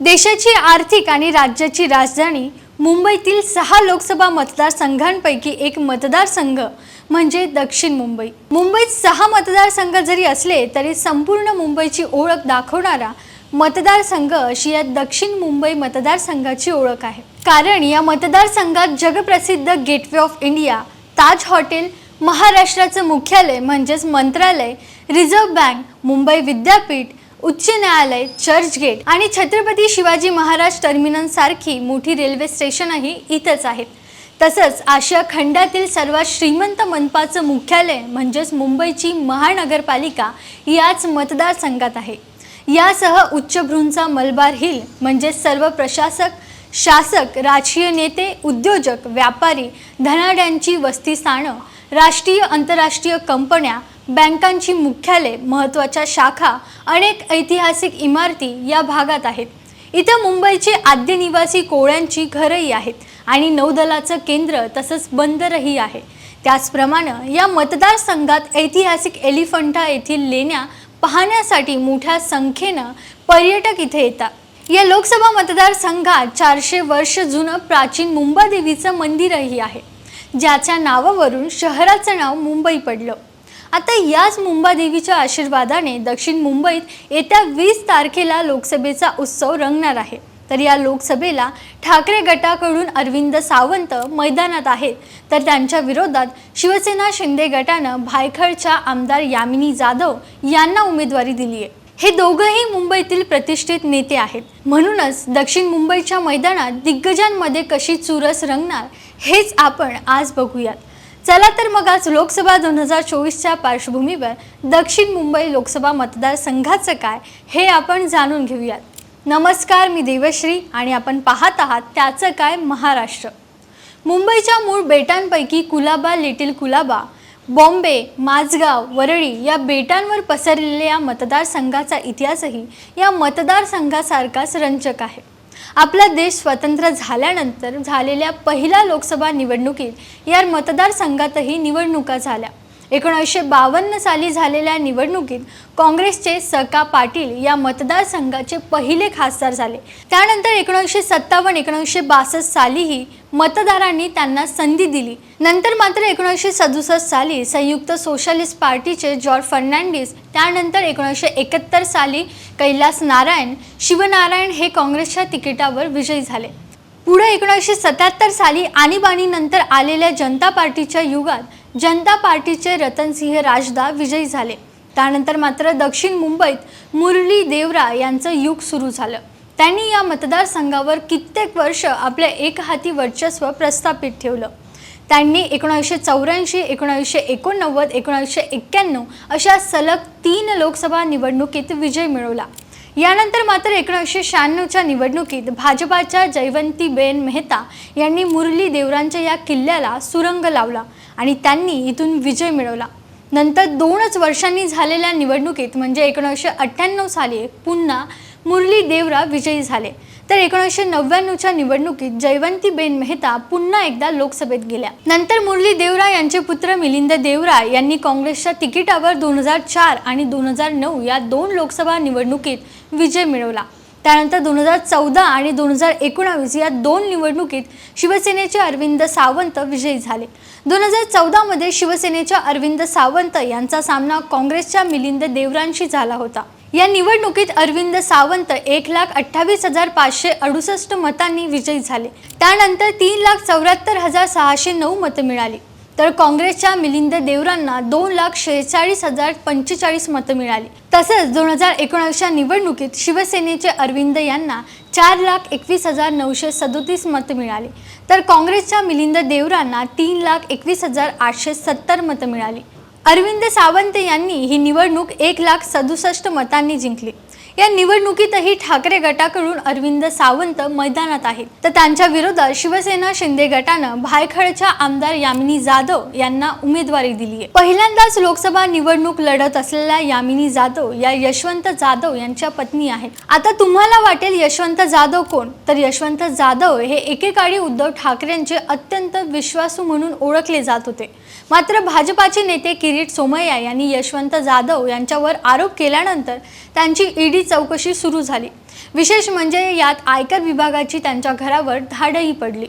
देशाची आर्थिक आणि राज्याची राजधानी मुंबईतील सहा लोकसभा मतदारसंघांपैकी एक मतदारसंघ म्हणजे दक्षिण मुंबई. मुंबईत सहा मतदारसंघ जरी असले तरी संपूर्ण मुंबईची ओळख दाखवणारा मतदारसंघ अशी या दक्षिण मुंबई मतदारसंघाची ओळख आहे. कारण या मतदारसंघात जगप्रसिद्ध gateway of India Taj hotel महाराष्ट्राचं मुख्यालय म्हणजेच मंत्रालय रिझर्व्ह बँक मुंबई विद्यापीठ उच्च न्यायालय चर्चगेट आणि छत्रपती शिवाजी महाराज टर्मिनल सारखी मोठी रेल्वे स्टेशनही इथंच आहेत तसंच आशिया खंडातील सर्वात श्रीमंत मनपाचं मुख्यालय म्हणजेच मुंबईची महानगरपालिका याच मतदारसंघात आहे. यासह उच्चभ्रूंचा मलबार हिल म्हणजेच सर्व प्रशासक शासक राजकीय नेते उद्योजक व्यापारी धनाड्यांची वस्तीस्थानं राष्ट्रीय आंतरराष्ट्रीय कंपन्या बँकांची मुख्यालय महत्त्वाच्या शाखा अनेक ऐतिहासिक इमारती या भागात आहेत. इथं मुंबईचे आद्य निवासी कोळ्यांची घरंही आहेत आणि नौदलाचं केंद्र तसंच बंदरही आहे. त्याचप्रमाणे या मतदारसंघात ऐतिहासिक एलिफंटा येथील लेण्या पाहण्यासाठी मोठ्या संख्येनं पर्यटक इथे येतात. या लोकसभा मतदारसंघात चारशे वर्ष जुनं प्राचीन मुंबादेवीचं मंदिरही आहे. ज्याच्या नावावरून शहराचं नाव मुंबई पडलं. आता याच मुंबादेवीच्या आशीर्वादाने दक्षिण मुंबईत येत्या वीस तारखेला लोकसभेचा उत्सव रंगणार आहे. तर या लोकसभेला ठाकरे गटाकडून अरविंद सावंत मैदानात आहेत. तर त्यांच्या विरोधात शिवसेना शिंदे गटानं भायखळच्या आमदार यामिनी जाधव यांना उमेदवारी दिली आहे. हे दोघंही मुंबईतील प्रतिष्ठित नेते आहेत. म्हणूनच दक्षिण मुंबईच्या मैदानात दिग्गजांमध्ये कशी चुरस रंगणार हेच आपण आज बघूयात. चला तर मग आज लोकसभा दोन हजार चोवीसच्या पार्श्वभूमीवर दक्षिण मुंबई लोकसभा मतदारसंघाचं काय हे आपण जाणून घेऊयात. नमस्कार मी देवश्री आणि आपण पाहत आहात त्याचं काय महाराष्ट्र. मुंबईच्या मूळ बेटांपैकी कुलाबा लिटिल कुलाबा बॉम्बे माझगाव वरळी या बेटांवर पसरलेल्या या मतदारसंघाचा इतिहासही या मतदारसंघासारखाच रंजक आहे. आपला देश स्वतंत्र झाल्यानंतर झालेल्या पहिल्या लोकसभा निवडणुकीत या मतदारसंघातही निवडणुका झाल्या. एकोणीसशे बावन्न साली झालेल्या निवडणुकीत काँग्रेसचे सका पाटील या मतदारसंघाचे पहिले खासदार झाले. त्यानंतर एकोणीसशे सत्तावन्न एकोणीसशे बासष्ट सालीही मतदारांनी त्यांना संधी दिली. नंतर मात्र एकोणीसशे सदुसष्ट साली संयुक्त सोशलिस्ट पार्टीचे जॉर्ज फर्नांडिस त्यानंतर एकोणीसशे एकाहत्तर साली कैलास नारायण शिवनारायण हे काँग्रेसच्या तिकिटावर विजयी झाले. पुढे एकोणीसशे सत्याहत्तर साली आणीबाणीनंतर आलेल्या जनता पार्टीच्या युगात जनता पार्टीचे रतनसिंह राजदा विजयी झाले. त्यानंतर मात्र दक्षिण मुंबईत मुरली देवरा यांचं युग सुरू झालं. त्यांनी या मतदारसंघावर कित्येक वर्ष आपल्या एकहाती वर्चस्व प्रस्थापित ठेवलं. त्यांनी एकोणीसशे चौऱ्याऐंशी एकोणीसशे एकोणनव्वद एकोणीसशे एक्क्याण्णव अशा सलग तीन लोकसभा निवडणुकीत विजय मिळवला. यानंतर मात्र एकोणीसशे शहाण्णवच्या निवडणुकीत भाजपाच्या जयवंतीबेन मेहता यांनी मुरली देवरांच्या या किल्ल्याला सुरंग लावला आणि त्यांनी इथून विजय मिळवला. नंतर दोनच वर्षांनी झालेल्या निवडणुकीत म्हणजे एकोणीसशे अठ्ठ्याण्णव साली पुन्हा मुरली देवरा विजयी झाले. तर एकोणीसशे नव्याण्णवच्या निवडणुकीत जयवंतीबेन मेहता पुन्हा एकदा लोकसभेत गेल्या. नंतर मुरली देवरा यांचे पुत्र मिलिंद देवरा यांनी काँग्रेसच्या तिकिटावर दोन हजार चार आणि दोन हजार नऊ या दोन लोकसभा निवडणुकीत विजय मिळवला. त्यानंतर दोन हजार चौदा आणि दोन हजार एकोणावीस या दोन निवडणुकीत शिवसेनेचे अरविंद सावंत विजयी झाले. दोन हजार चौदामध्ये शिवसेनेच्या अरविंद सावंत यांचा सामना काँग्रेसच्या मिलिंद देवरांशी झाला होता. या निवडणुकीत अरविंद सावंत एक लाख अठ्ठावीस हजार पाचशे अडुसष्ट मतांनी विजयी झाले. त्यानंतर तीन लाख चौऱ्याहत्तर हजार सहाशे नऊ मतं मिळाली. तर काँग्रेसच्या मिलिंद देवरांना दोन लाख शेहेचाळीस हजार पंचेचाळीस मतं मिळाली. तसंच दोन हजार एकोणीसच्या निवडणुकीत शिवसेनेचे अरविंद यांना चार लाख एकवीस हजार नऊशे सदोतीस मतं मिळाली. तर काँग्रेसच्या मिलिंद देवरांना तीन लाख एकवीस हजार आठशे सत्तर मतं मिळाली. अरविंद सावंत यांनी ही निवडणूक एक लाख सदुसष्ट मतांनी जिंकली. या निवडणुकीतही ठाकरे गटाकडून अरविंद सावंत मैदानात आहेत. तर त्यांच्या विरोधात शिवसेना शिंदे गटानं भायखळच्या आमदार यामिनी जाधव यांना उमेदवारी दिली आहे. पहिल्यांदाच लोकसभा निवडणूक लढत असलेल्या यामिनी जाधव या यशवंत जाधव यांच्या पत्नी आहेत. आता तुम्हाला वाटेल यशवंत जाधव कोण? तर यशवंत जाधव हे एकेकाळी उद्धव ठाकरेंचे अत्यंत विश्वासू म्हणून ओळखले जात होते. मात्र भाजपाचे नेते किरीट सोमय्या यांनी यशवंत जाधव यांच्यावर आरोप केल्यानंतर त्यांची ईडी चौकशी सुरू झाली. विशेष म्हणजे यात आयकर विभागाची त्यांच्या घरावर धाडही पडली.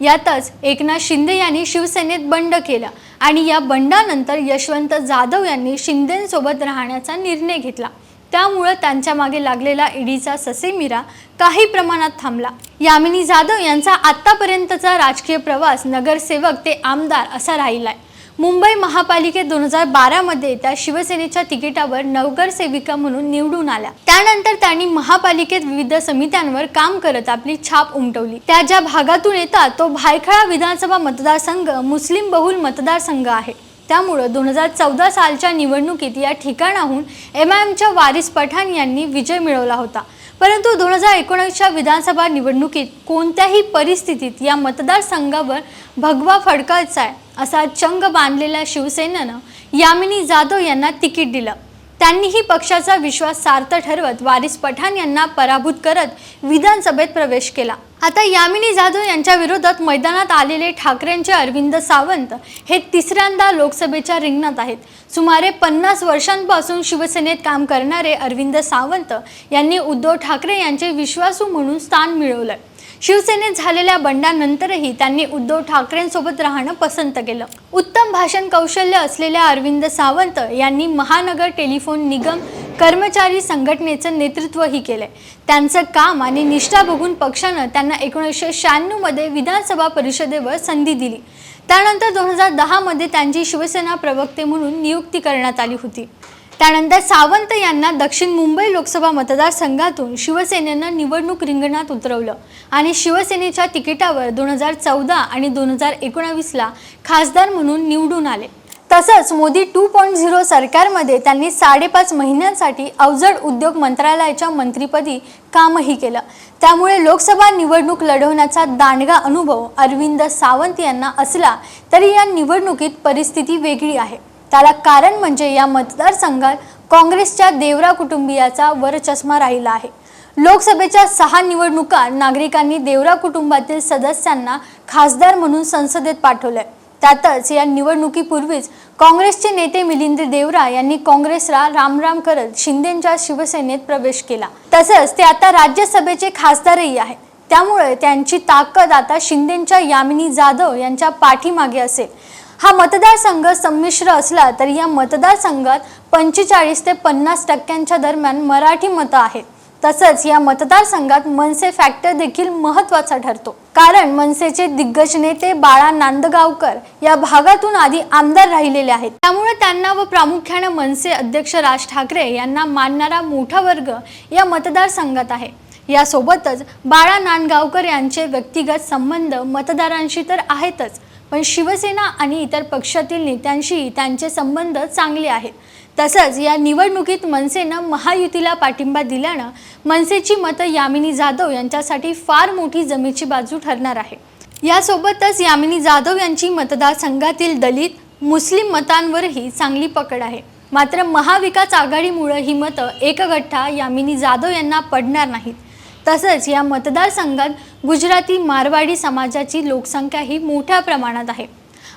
यातच एकनाथ शिंदे यांनी शिवसेनेत बंड केला आणि या बंडानंतर यशवंत जाधव यांनी शिंदेसोबत राहण्याचा निर्णय घेतला. त्यामुळं त्यांच्या मागे लागलेला ईडीचा ससेमिरा काही प्रमाणात थांबला. यामिनी जाधव यांचा आतापर्यंतचा राजकीय प्रवास नगरसेवक ते आमदार असा राहिलाय. मुंबई महापालिकेत दोन हजार बारामध्ये त्या शिवसेनेच्या तिकिटावर नवगरसेविका म्हणून निवडून आल्या. त्यानंतर त्यांनी महापालिकेत विविध समित्यांवर काम करत आपली छाप उमटवली. त्या ज्या भागातून येतात तो भायखळा विधानसभा मतदारसंघ मुस्लिम बहुल मतदारसंघ आहे. त्यामुळं दोन हजार चौदा सालच्या निवडणुकीत या ठिकाणाहून एम आय एमच्या वारिस पठाण यांनी विजय मिळवला होता. परंतु दोन हजार एकोणीसच्या विधानसभा निवडणुकीत कोणत्याही परिस्थितीत या मतदारसंघावर भगवा फडकायचा आहे. असा चंग बांधलेल्या शिवसेनेनं यामिनी जाधव यांना तिकीट दिलं. त्यांनीही पक्षाचा विश्वास सार्थ ठरवत वारिस पठाण यांना पराभूत करत विधानसभेत प्रवेश केला. आता यामिनी जाधव यांच्या विरोधात मैदानात आलेले ठाकरेंचे अरविंद सावंत हे तिसऱ्यांदा लोकसभेच्या रिंगणात आहेत. सुमारे पन्नास वर्षांपासून शिवसेनेत काम करणारे अरविंद सावंत यांनी उद्धव ठाकरे यांचे विश्वासू म्हणून स्थान मिळवलं. शिवसेनेत झालेल्या बंडानंतरही त्यांनी उद्धव ठाकरेंसोबत राहणं पसंत केलं. उत्तम भाषण कौशल्य असलेल्या अरविंद सावंत यांनी महानगर टेलिफोन निगम कर्मचारी संघटनेचं नेतृत्वही केलंय. त्यांचं काम आणि निष्ठा बघून पक्षानं त्यांना एकोणीसशे शहाण्णवमध्ये विधानसभा परिषदेवर संधी दिली. त्यानंतर दोन हजार दहामध्ये त्यांची शिवसेना प्रवक्ते म्हणून नियुक्ती करण्यात आली होती. त्यानंतर सावंत यांना दक्षिण मुंबई लोकसभा मतदारसंघातून शिवसेनेनं निवडणूक रिंगणात उतरवलं. आणि शिवसेनेच्या तिकिटावर दोन हजार चौदा आणि दोन हजार एकोणावीसला खासदार म्हणून निवडून आले. तसंच मोदी टू पॉईंट झिरो सरकारमध्ये त्यांनी साडेपाच महिन्यांसाठी अवजड उद्योग मंत्रालयाच्या मंत्रिपदी कामही केलं. त्यामुळे लोकसभा निवडणूक लढवण्याचा दांडगा अनुभव अरविंद सावंत यांना असला तरी या निवडणुकीत परिस्थिती वेगळी आहे. त्याला कारण म्हणजे या मतदारसंघात काँग्रेसच्या देवरा कुटुंबियाचा वरचष्मा राहिला आहे. लोकसभेच्या सहा निवडणुका नागरिकांनी देवरा कुटुंबातील सदस्यांना खासदार म्हणून संसदेत पाठवलंय. त्यातच या निवडणुकीपूर्वीच काँग्रेसचे नेते मिलिंद देवरा यांनी काँग्रेसला रामराम करत शिंदेच्या शिवसेनेत प्रवेश केला. तसंच ते आता राज्यसभेचे खासदारही आहेत. त्यामुळे त्यांची ताकद आता शिंदेच्या यामिनी जाधव यांच्या पाठीमागे असेल. हा मतदारसंघ संमिश्र असला तरी या मतदारसंघात पंचेचाळीस ते पन्नास टक्क्यांच्या दरम्यान मराठी मतं आहेत. तसंच या मतदारसंघात मनसे फॅक्टर देखील महत्त्वाचा ठरतो. कारण मनसेचे दिग्गज नेते बाळा नांदगावकर या भागातून आधी आमदार राहिलेले आहेत. त्यामुळे त्यांना व प्रामुख्याने मनसे अध्यक्ष राज ठाकरे यांना मानणारा मोठा वर्ग या मतदारसंघात आहे. यासोबतच बाळा नांदगावकर यांचे व्यक्तिगत संबंध मतदारांशी तर आहेतच पण शिवसेना आणि इतर पक्षातील नेत्यांशी त्यांचे संबंध चांगले आहेत. तसंच या निवडणुकीत मनसेनं महायुतीला पाठिंबा दिल्यानं मनसेची मतं यामिनी जाधव यांच्यासाठी फार मोठी जमेची बाजू ठरणार आहे. यासोबतच यामिनी जाधव यांची मतदारसंघातील दलित मुस्लिम मतांवरही चांगली पकड आहे. मात्र महाविकास आघाडीमुळं ही मतं एकगठ्ठा यामिनी जाधव यांना पडणार नाहीत. तसंच या मतदारसंघात गुजराती मारवाडी समाजाची लोकसंख्या ही मोठ्या प्रमाणात आहे.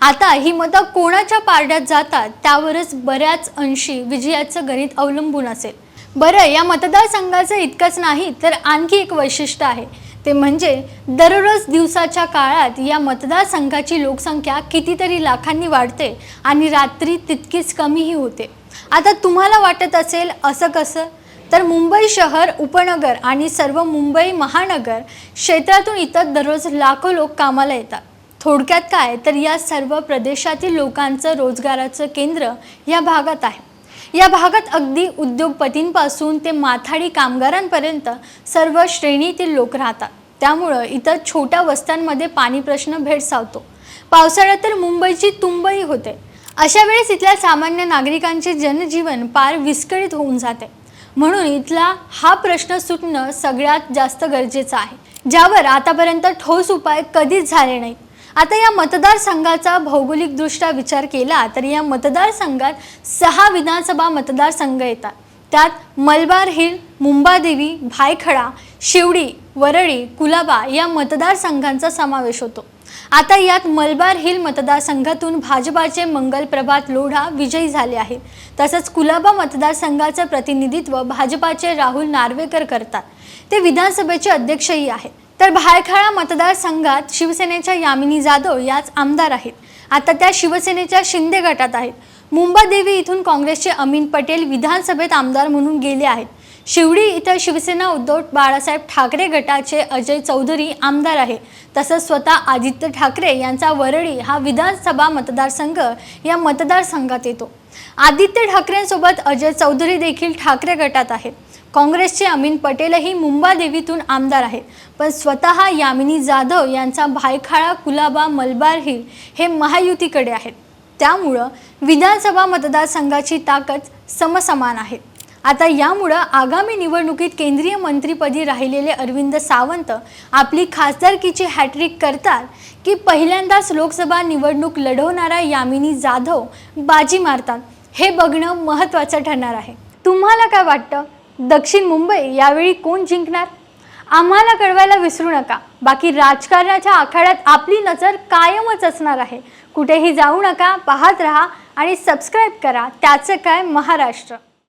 आता ही मतं कोणाच्या पारड्यात जातात त्यावरच बऱ्याच अंशी विजयाचं गणित अवलंबून असेल. बरं या मतदारसंघाचं इतकंच नाही तर आणखी एक वैशिष्ट्य आहे. ते म्हणजे दररोज दिवसाच्या काळात या मतदारसंघाची लोकसंख्या कितीतरी लाखांनी वाढते आणि रात्री तितकीच कमीही होते. आता तुम्हाला वाटत असेल असं कसं? तर मुंबई शहर उपनगर आणि सर्व मुंबई महानगर क्षेत्रातून इतर दररोज लाखो लोक कामाला येतात. थोडक्यात काय? तर या सर्व प्रदेशातील लोकांचं रोजगाराचं केंद्र या भागात आहे. या भागात अगदी उद्योगपतींपासून ते माथाडी कामगारांपर्यंत सर्व श्रेणीतील लोक राहतात. त्यामुळं इतर छोट्या वस्त्यांमध्ये पाणी प्रश्न भेडसावतो. पावसाळ्यात तर मुंबईची तुंबई होते. अशा वेळेस इथल्या सामान्य नागरिकांचे जनजीवन पार विस्कळीत होऊन जाते. म्हणून इथला हा प्रश्न सुटणं सगळ्यात जास्त गरजेचं आहे ज्यावर आतापर्यंत ठोस उपाय कधीच झाले नाहीत. आता या मतदारसंघाचा भौगोलिकदृष्ट्या विचार केला तर या मतदारसंघात सहा विधानसभा मतदारसंघ येतात. त्यात मलबार हिल मुंबादेवी भायखळा शिवडी वरळी कुलाबा या मतदारसंघांचा समावेश होतो. आता यात मलबार हिल मतदारसंघातून भाजपाचे मंगल प्रभात लोढा विजयी झाले आहेत. तसंच कुलाबा मतदारसंघाचं प्रतिनिधित्व भाजपाचे राहुल नार्वेकर करतात. ते विधानसभेचे अध्यक्षही आहेत. तर भायखळा मतदारसंघात शिवसेनेच्या यामिनी जाधव याच आमदार आहेत. आता त्या शिवसेनेच्या शिंदे गटात आहेत. मुंबादेवी इथून काँग्रेसचे अमीन पटेल विधानसभेत आमदार म्हणून गेले आहेत. शिवडी इथं शिवसेना उद्धव बाळासाहेब ठाकरे गटाचे अजय चौधरी आमदार आहे. तसंच स्वतः आदित्य ठाकरे यांचा वरळी हा विधानसभा मतदारसंघ या मतदारसंघात येतो. आदित्य ठाकरेंसोबत अजय चौधरी देखील ठाकरे गटात आहेत. काँग्रेसचे अमीन पटेलही मुंबादेवीतून आमदार आहेत. पण स्वतः यामिनी जाधव यांचा भायखाळा कुलाबा मलबार हिल हे महायुतीकडे आहेत. त्यामुळं विधानसभा मतदारसंघाची ताकद समसमान आहे. आता यामुळं आगामी निवडणुकीत केंद्रीय मंत्रीपदी राहिलेले अरविंद सावंत आपली खासदारकीची हॅट्रिक करतात की पहिल्यांदाच लोकसभा निवडणूक लढवणारा यामिनी जाधव बाजी मारतात हे बघणं महत्त्वाचं ठरणार आहे. तुम्हाला काय वाटतं? दक्षिण मुंबई यावेळी कोण जिंकणार? आम्हाला कळवायला विसरू नका. बाकी राजकारणाच्या आखाड्यात आपली नजर कायमच असणार आहे. कुठेही जाऊ नका पाहत राहा आणि सबस्क्राईब करा. त्याचं काय? महाराष्ट्र.